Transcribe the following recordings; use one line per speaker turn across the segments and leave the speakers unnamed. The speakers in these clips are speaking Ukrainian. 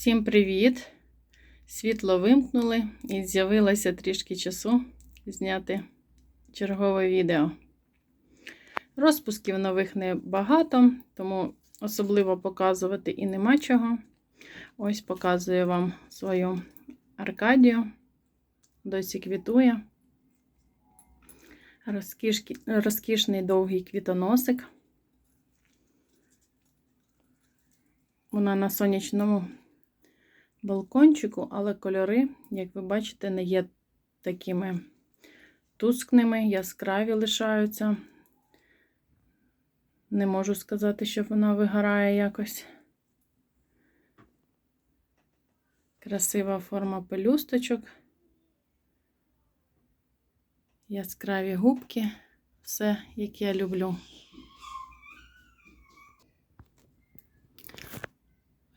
Всім привіт! Світло вимкнули і з'явилося трішки часу зняти чергове відео. Розпусків нових небагато, тому особливо показувати і нема чого. Ось показую вам свою Аркадію. Досі квітує. Розкішки, розкішний довгий квітоносик. Вона на сонячному балкончику, але кольори, як ви бачите, не є такими тускними, яскраві лишаються. Не можу сказати, що вона вигорає якось. Красива форма пелюсточок, яскраві губки, все, як я люблю.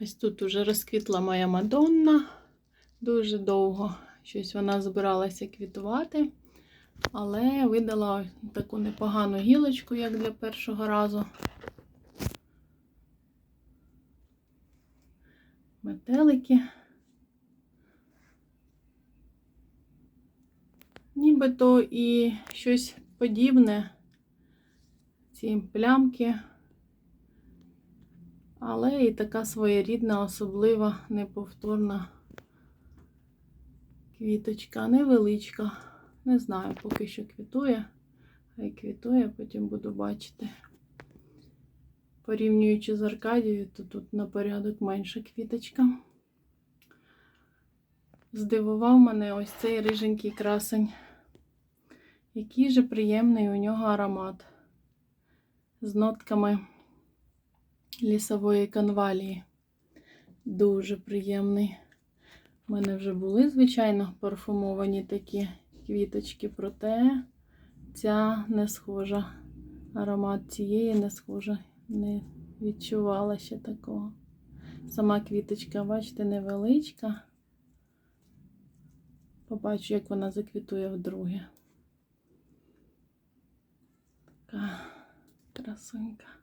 Ось тут уже розквітла моя Мадонна. Дуже довго щось вона збиралася квітувати, але видала таку непогану гілочку, як для першого разу. Метелики. Нібито і щось подібне, ці плямки. Але і така своєрідна, особлива, неповторна квіточка, невеличка. Не знаю, поки що квітує. Хай квітує, потім буду бачити. Порівнюючи з Аркадією, то тут на порядок менша квіточка. Здивував мене ось цей риженький красень. Який же приємний у нього аромат з нотками лісової канвалії. Дуже приємний. У мене вже були, звичайно, парфумовані такі квіточки, проте ця не схожа. Аромат цієї не схожа, не відчувала ще такого. Сама квіточка, бачите, невеличка. Побачу, як вона заквітує вдруге. Така красунька.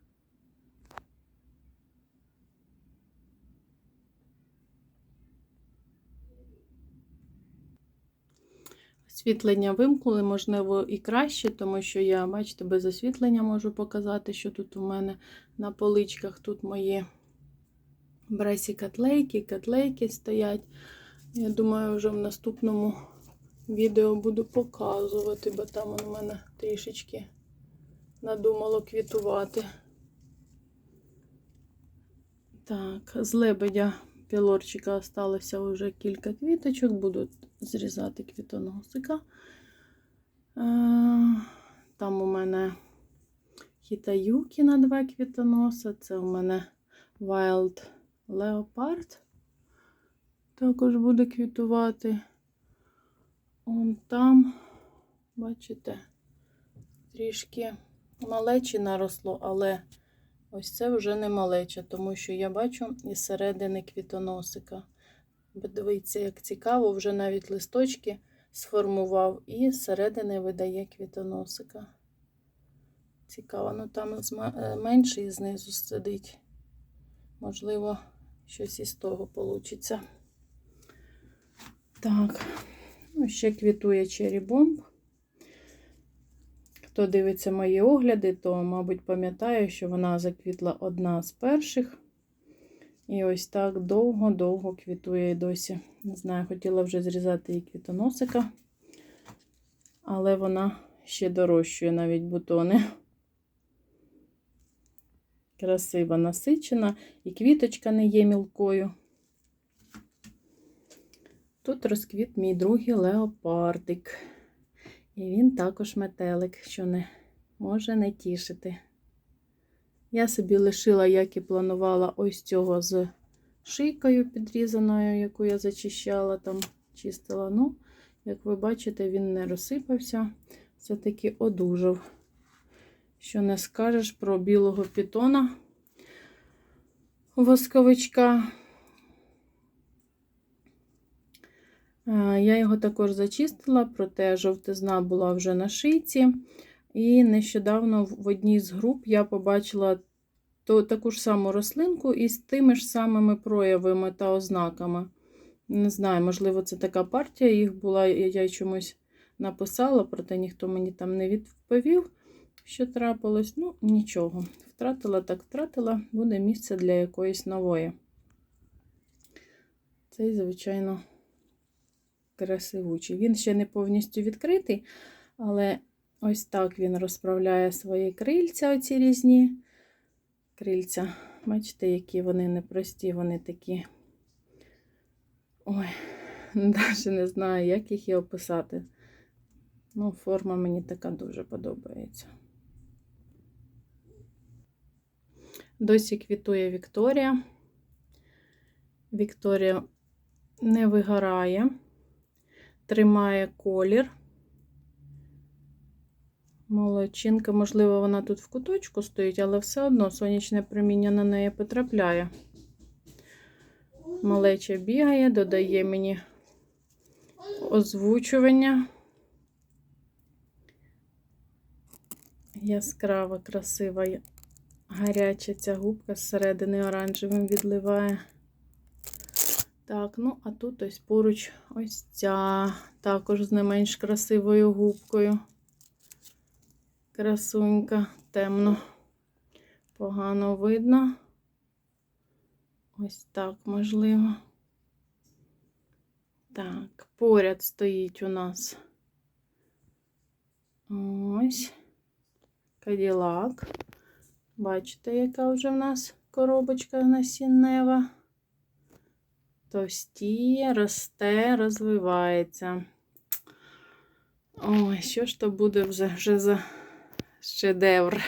Освітлення вимкнули, можливо, і краще, тому що я, бачите, без освітлення можу показати, що тут у мене на поличках тут мої бресі котлейки, котлейки стоять. Я думаю, вже в наступному відео буду показувати, бо там у мене трішечки надумало квітувати. Так, з лебедя пілорчика осталося вже кілька квіточок, буду зрізати квітоносика. Там у мене хітаюкі на два квітоноса. Це у мене Wild Leopard. Також буде квітувати. Он там, бачите, трішки малечі наросло, але ось це вже не малеча, тому що я бачу із середини квітоносика. Дивіться, як цікаво, вже навіть листочки сформував і зсередини видає квітоносика. Цікаво, ну там менший знизу сидить. Можливо, щось із того вийде. Так, ну, ще квітує Bomb. Хто дивиться мої огляди, то, мабуть, пам'ятає, що вона заквітла одна з перших. І ось так довго-довго квітує і досі. Не знаю, хотіла вже зрізати її квітоносика, але вона ще дорощує навіть бутони. Красиво насичена, і квіточка не є мілкою. Тут розквіт мій другий леопардик. І він також метелик, що не може не тішити. Я собі лишила, як і планувала, ось цього з шийкою підрізаною, яку я зачищала, там чистила. Ну, як ви бачите, він не розсипався, все-таки одужав. Що не скажеш про білого пітона восковичка. Я його також зачистила, проте жовтизна була вже на шийці. І нещодавно в одній з груп я побачила то, таку ж саму рослинку із тими ж самими проявами та ознаками. Не знаю, можливо, це така партія їх була, я, я чомусь написала, проте ніхто мені там не відповів, що трапилось. Ну, нічого. Втратила так втратила, буде місце для якоїсь нової. Цей, звичайно, красивучий. Він ще не повністю відкритий, але ось так він розправляє свої крильця, оці різні крильця. Бачите, які вони непрості, вони такі. Ой, навіть не знаю, як їх і описати. Ну, форма мені така дуже подобається. Досі квітує Вікторія. Вікторія не вигорає, тримає колір. Молодчинка, можливо, вона тут в куточку стоїть, але все одно сонячне проміння на неї потрапляє. Малеча бігає, додає мені озвучування. Яскрава, красива, гаряча ця губка зсередини оранжевим відливає. Так, ну, а тут ось поруч ось ця, також з не менш красивою губкою. Красунька, темно, погано видно. Ось так, можливо. Так, поряд стоїть у нас ось каділак. Бачите, яка вже в нас коробочка насіннева. Товстіє, росте, розвивається. Ой, що ж то буде вже, вже за шедевр?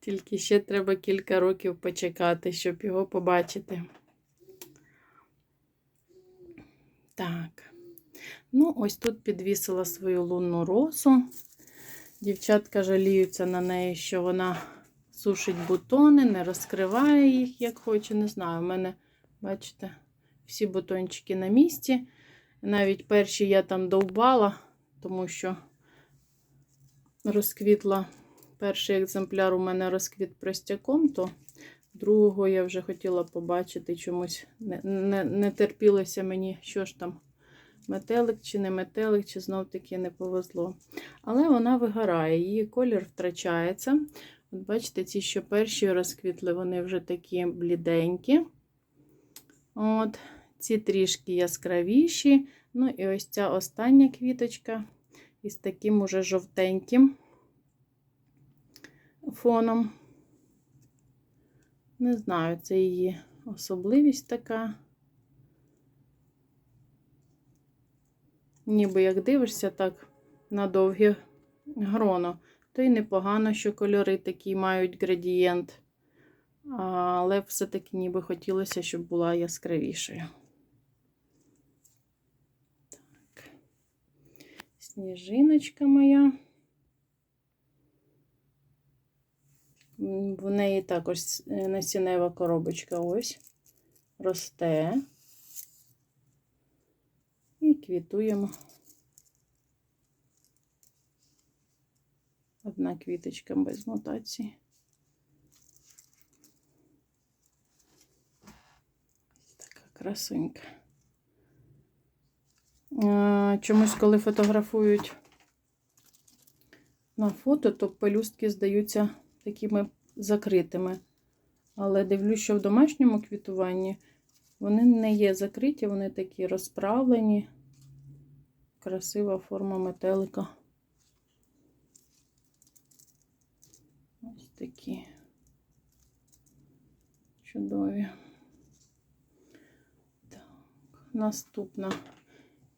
Тільки ще треба кілька років почекати, щоб його побачити. Так. Ну, ось тут підвісила свою лунну росу. Дівчатка жаліються на неї, що вона сушить бутони, не розкриває їх, як хоче. Не знаю, у мене, бачите, всі бутончики на місці. Навіть перші я там довбала, тому що розквітла перший екземпляр у мене розквіт простяком, то другого я вже хотіла побачити чомусь. Не, не, не терпілося мені, що ж там, метелик чи не метелик, чи знов-таки не повезло. Але вона вигорає, її колір втрачається. От бачите, ці, що перші розквітли, вони вже такі бліденькі. От, Ці трішки яскравіші. Ну і ось ця остання квіточка із таким уже жовтеньким фоном. Не знаю, це її особливість така. Ніби як дивишся так на довге гроно, то й непогано, що кольори такі мають градієнт, але все-таки ніби хотілося, щоб була яскравішою. Так. Сніжиночка моя. В неї також насінева коробочка ось росте і квітуємо. Одна квіточка без мутації. Ось така красунька. Чомусь, коли фотографують на фото, то пелюстки здаються такими закритими. Але дивлюсь, що в домашньому квітуванні вони не є закриті, вони такі розправлені. Красива форма метелика. Ось такі чудові. Наступна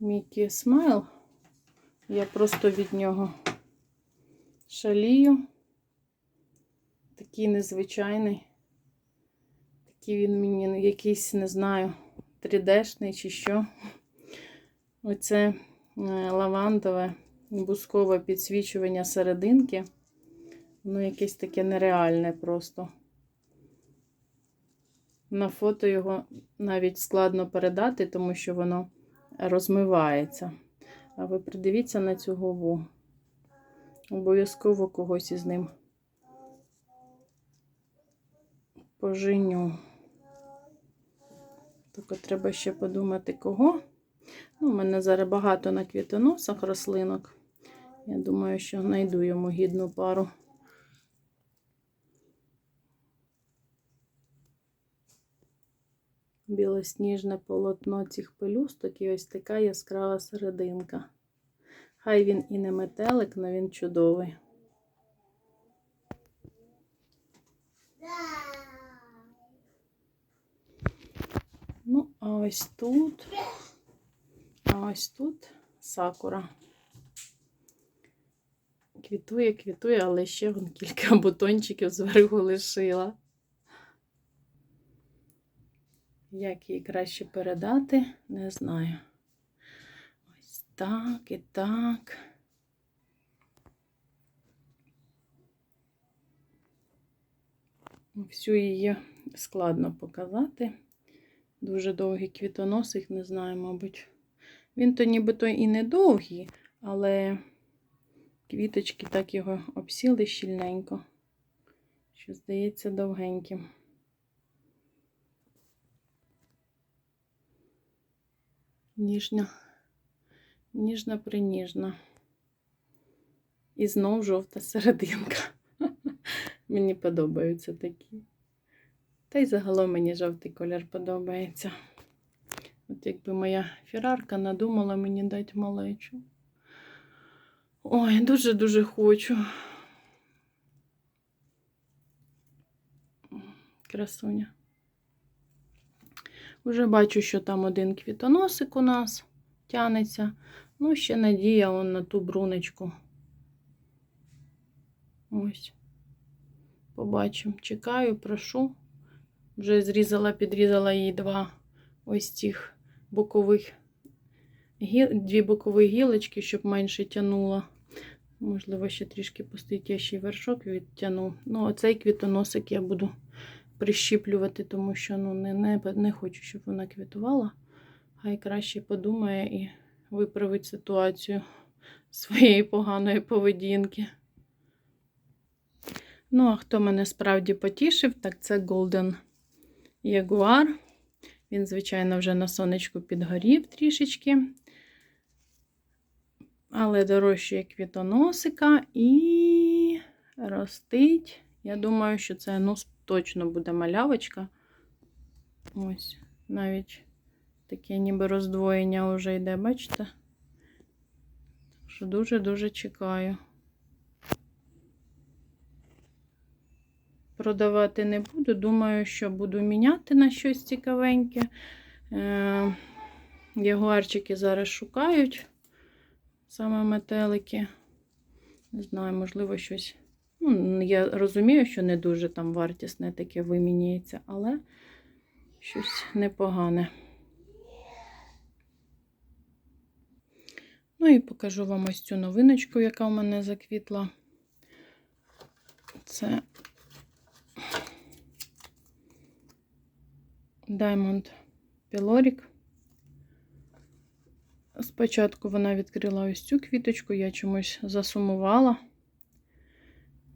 Мікі Смайл. Я просто від нього шалію такий незвичайний. Такий він мені якийсь, не знаю, 3D-шний чи що. Оце е, лавандове бускове підсвічування серединки. Воно якесь таке нереальне просто. На фото його навіть складно передати, тому що воно розмивається. А ви придивіться на цю губу. Обов'язково когось із ним поженю. Тільки треба ще подумати, кого. Ну, у мене зараз багато на квітоносах рослинок. Я думаю, що знайду йому гідну пару. Білосніжне полотно цих пелюсток і ось така яскрава серединка. Хай він і не метелик, але він чудовий. Ну, а ось тут, а ось тут сакура. Квітує, квітує, але ще вон кілька бутончиків зверху лишила. Як її краще передати, не знаю. Ось так і так. Всю її складно показати. Дуже довгий квітоносик, не знаю, мабуть. Він то нібито і не довгий, але квіточки так його обсіли щільненько, що здається довгеньким. Ніжна, ніжна приніжна. І знов жовта серединка. Мені подобаються такі. Та й загалом мені жовтий колір подобається. От якби моя фірарка надумала мені дати малечу. Ой, дуже-дуже хочу. Красуня. Уже бачу, що там один квітоносик у нас тянеться. Ну, ще надія он на ту брунечку. Ось. Побачимо. Чекаю, прошу. Вже зрізала, підрізала їй два ось цих бокових дві бокові гілочки, щоб менше тянула. Можливо, ще трішки пустить, я ще й вершок відтягну. Ну, оцей квітоносик я буду прищіплювати, тому що ну, не, не, не хочу, щоб вона квітувала. Хай краще подумає і виправить ситуацію своєї поганої поведінки. Ну, а хто мене справді потішив, так це Golden Jaguar. Він, звичайно, вже на сонечку підгорів трішечки. Але дорожчає квітоносика і ростить. Я думаю, що це ну, точно буде малявочка. Ось, навіть таке ніби роздвоєння вже йде, бачите? Так що дуже-дуже чекаю. Продавати не буду. Думаю, що буду міняти на щось цікавеньке. Е, Ягуарчики зараз шукають саме метелики. Не знаю, можливо, щось. Ну, я розумію, що не дуже там вартісне таке вимінюється, але щось непогане. Ну і покажу вам ось цю новиночку, яка в мене заквітла. Це Diamond Pyloric. Спочатку вона відкрила ось цю квіточку, я чомусь засумувала.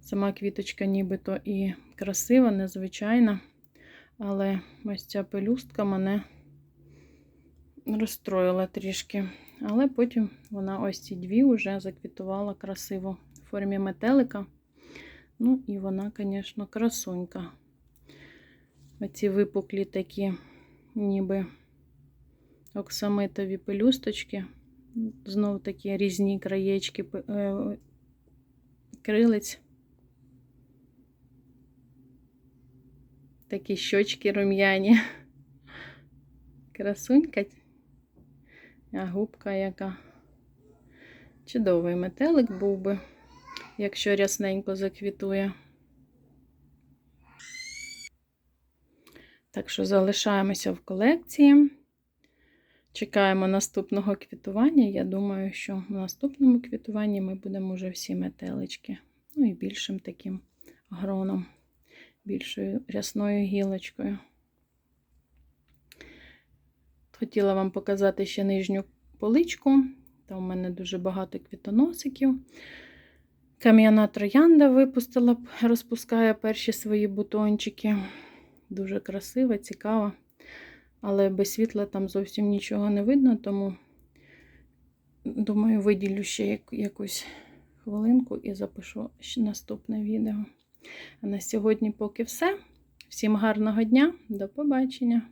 Сама квіточка нібито і красива, незвичайна, але ось ця пелюстка мене розстроїла трішки. Але потім вона ось ці дві вже заквітувала красиво в формі метелика. Ну, і вона, звісно, красунька. Оці випуклі такі, ніби оксамитові пелюсточки. Знов такі різні краєчки е, крилиць. Такі щочки рум'яні. Красунька, а губка яка. Чудовий метелик був би, якщо рясненько заквітує. Так що залишаємося в колекції. Чекаємо наступного квітування. Я думаю, що в наступному квітуванні ми будемо вже всі метелички. Ну і більшим таким гроном, більшою рясною гілочкою. Хотіла вам показати ще нижню поличку. Там у мене дуже багато квітоносиків. Кам'яна троянда випустила, розпускає перші свої бутончики. Дуже красива, цікава. Але без світла там зовсім нічого не видно, тому, думаю, виділю ще якусь хвилинку і запишу ще наступне відео. А на сьогодні поки все. Всім гарного дня, до побачення!